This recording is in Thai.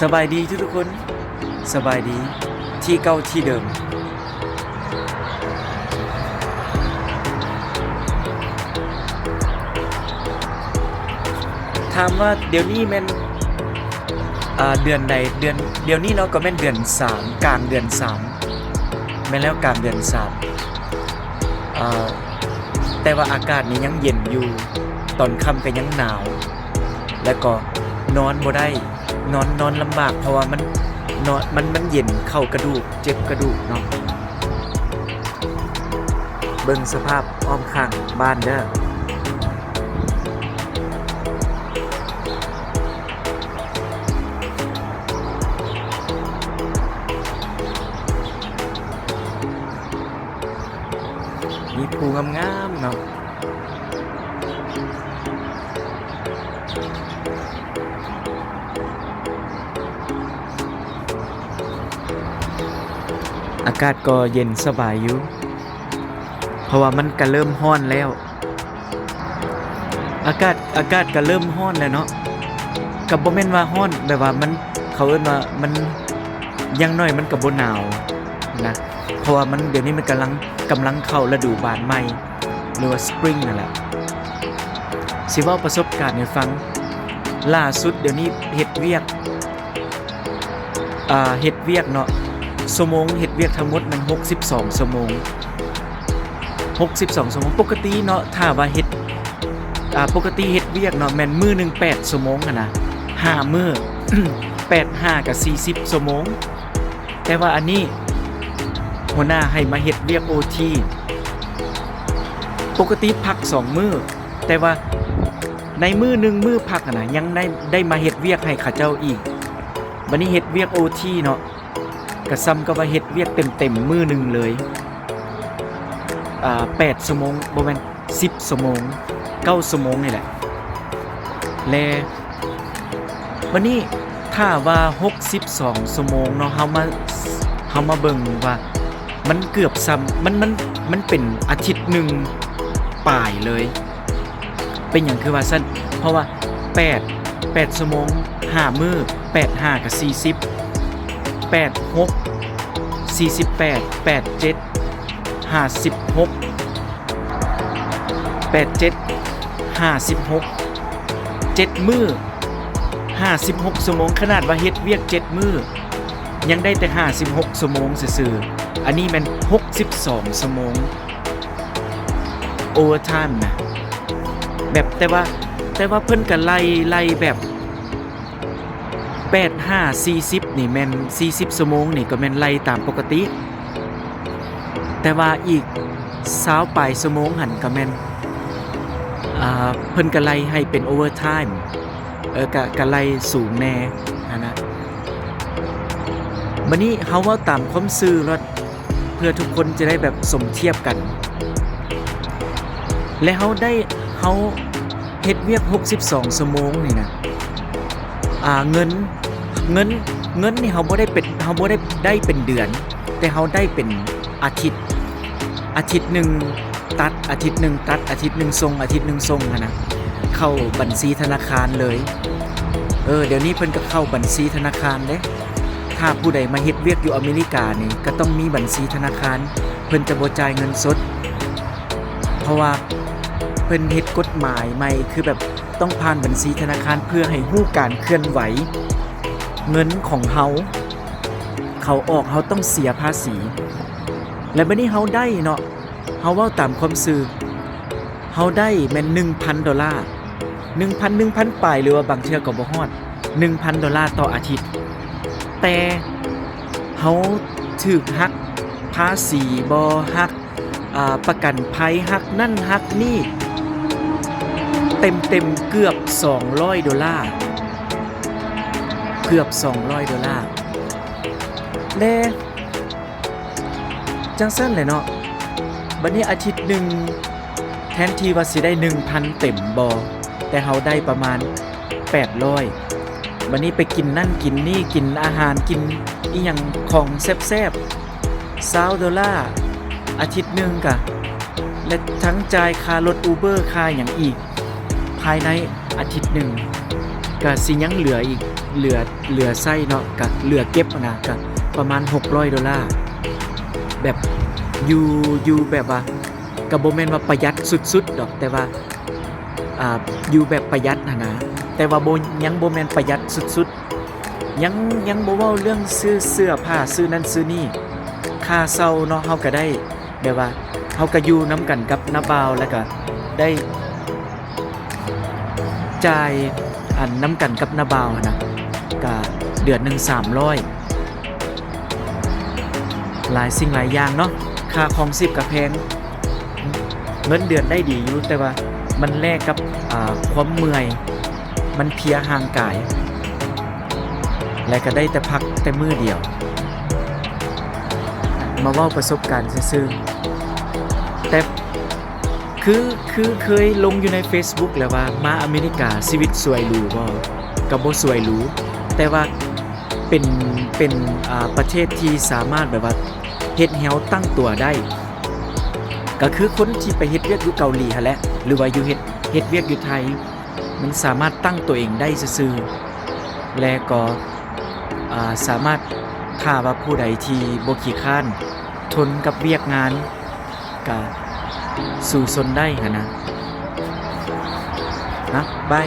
สบายดีทุกๆคน สบายดีที่เก่าที่เดิม ถามว่าเดี๋ยวนี้แม่นเดือนใดเดือนเดี๋ยวนี้เนาะก็แม่นเดือนสามกลางเดือนสามแม่นแล้วกลางเดือนสามอ่าแต่ว่าอากาศนี่ยังเย็นอยู่ ตอนค่ำก็ยังหนาว แล้วก็นอนบ่ได้ นอนนอนลำบาก เพราะว่ามันนอนมันมันเย็นเข้ากระดูก เจ็บกระดูกเนาะเบิ่งสภาพอ้อมข้างบ้านเด้อมีภูงามๆเนาะ อากาศก็เย็นสบายอยู่ เพราะว่ามันก็เริ่มห้อนแล้ว อากาศอากาศก็เริ่มห้อนแล้วเนาะกับบ่แม่นว่าห้อนแบบว่ามันเขาเอิ้นว่ามันยังน้อยมันก็บ่หนาวนะเพราะว่ามันเดี๋ยวนี้มันกำลังกำลังเข้าฤดูบานใหม่หรือว่าสปริงนั่นแหละสิเว่าประสบการณ์ให้ฟังล่าสุดเดี๋ยวนี้เฮ็ดเวียกอ่าเฮ็ดเวียกเนาะ ชั่วโมงเฮ็ดเวียกทั้งหมดมัน 62ชั่วโมง 62ชั่วโมงปกติเนาะถ้าว่าเฮ็ดอ่าปกติเฮ็ดเวียกเนาะแม่นมื้อหนึง8ชั่วโมงอะนะ5มือ้อ8 5กับ40ชั่วโมง แต่ว่าอันนี้หัวหน้าให้มาเฮ็ดเรียกโอทีปกติพักสองมือแต่ว่าในมือหนึ่งมือพักอะนะยังได้ได้มาเฮ็ดเวียกให้ข้าเจ้าอีก บัดนี้เฮ็ดเวียกโอทีเนาะ กระซ้ำก็ว่าเฮ็ดเวียกเต็มเต็มๆมือหนึ่งเลยอ่าแปดชั่วโมงบแมนสิบชั่วโมงเก้าชั่วโมงนี่แหละ และวันนี้ถ้าว่า 62ชั่วโมงเนาะเฮามาเฮามาเบิ่งว่า มันเกือบซ้ำมันมันมันเป็นอาทิตย์หนึ่งป่ายเลย เป็นอย่างคือว่าสั้นเพราะว่า 8 8ชั่วโมง5มือ8 5กับ40 8 6 48 8 7 56 8 7 56 7 มือ56ชั่วโมงขนาดว่าเฮ็ดเวียก 7 มือยังได้แต่ 56ชั่วโมงซื่อๆอันนี้มัน 62ชั่วโมงโอเวอร์ไทม์นะแบบแต่ว่าแต่ว่าเพิ่นก็ไล่ไล่แบบ 5 40 นี่แม่น40ชั่วโมงนี่ก็แม่นไล่ตามปกติ แต่ว่าอีก20ปลายชั่วโมงหันก็แม่นอ่าเพิ่นก็ไล่ให้เป็นโอเวอร์ไทม์เออก็ก็ไล่สูงแน่อะนะบันนี้เฮาเว่าตามความซื่อรถเพื่อทุกคนจะได้แบบสมเทียบกัน และเฮาได้เฮาเฮ็ดเวียก 62ชั่วโมงนี่นะอ่าเงิน เงินเงินนี่เฮาบ่ได้เป็นเฮาบ่ได้ได้เป็นเดือน แต่เฮาได้เป็นอาทิตย์ อาทิตย์หนึ่งตัดอาทิตย์หนึ่งตัดอาทิตย์หนึ่งส่งอาทิตย์หนึ่งส่งอะนะเข้าบัญชีธนาคารเลยเออเดี๋ยวนี้เพิ่นก็เข้าบัญชีธนาคารเด้ถ้าผู้ใดมาเฮ็ดเวียกอยู่อเมริกานี่ก็ต้องมีบัญชีธนาคาร เพิ่นจะบ่จ่ายเงินสด เพราะว่าเพิ่นเฮ็ดกฎหมายใหม่คือแบบต้องผ่านบัญชีธนาคารเพื่อให้ฮู้การเคลื่อนไหว เงินของเฮาเขาออกเฮาต้องเสียภาษี และบัดนี้เฮาได้เนาะเฮาว้าตามความซื่อเฮาได้แม่น1,000ดอลลาร์1,000 1,000ปลายหรือว่าบางเทื่อก็บ่ฮอด1,000ดอลลาร์ต่ออาทิตย์ แต่เขาถูกหักภาษีบอหักประกันภัยหักนั่นหักนี่ เต็มเต็มเกือบ 200 ดอลลาร์ กือบ 200ดอลลาร์และจังสั้นเลยเนาะบัดนี้อาทิตย์หนึ่งแทนทีว่าสิได้ 1,000 เต็มบอแต่เขาได้ประมาณ 800วันนี้ไปกินนั่นกินนี่กินอาหารกินอีหยังของแซ่บๆซาวดอลลาร์อาทิตย์หนึ่งกะและทั้งจ่ายค่ารถอูเบอร์ค่าอย่างอีก ภายในอาทิตย์หนึ่ง ก็สิยังเหลืออีกเหลือเหลือไส้เนาะก็เหลือเก็บนะก็ประมาณ 600ดอลลาร์แบบอยู่อยู่แบบว่าก็บ่แมนว่าประหยัดสุดๆดอกแต่ว่าอ่าอยู่แบบประหยัดนะนะแต่ว่าโบยังโบแมนประหยัดสุดๆยังยังบ่เว้าเรื่องซื้อเสื้อผ้าซื้อนั่นซื้อนี่ค่าเช่าเนาะเฮาก็ได้แบบว่าเฮาก็อยู่นํกันกับน้าบ่าวแล้วก็ได้จ่าย อันนํกันกับนาบาวนะก็เดือนหนึ่ง300หลายสิ่งหลายอย่างเนาะค่าคองชีพกับแพงเงินเดือนได้ดีอยู่แต่ว่ามันแลกกับความเมื่อย มันเพียห่างกาย และก็ได้แต่พักแต่มือเดียว มาว่าประสบการณ์ซื่อแต่ คือคือเคยลงอยู่ใน Facebook แล้วว่ามาอเมริกาชีวิตสวยหรูบ่กับบ่สวยหรูแต่ว่าเป็นเป็นประเทศที่สามารถแบบว่าเฮ็ดให้เราตั้งตัวได้ ก็คือคนที่ไปเฮ็ดเวียกอยู่เกาหลีหั่นแหละหรือว่าอยู่เฮ็ดเฮ็ดเวียกอยู่ไทย มันสามารถตั้งตัวเองได้ซื่อและก็าสามารถถ้าว่าผู้ใดที่บ่ขี้คร้านทนกับเวียกงานก็ สู่สนได้หั่นนะนะบาย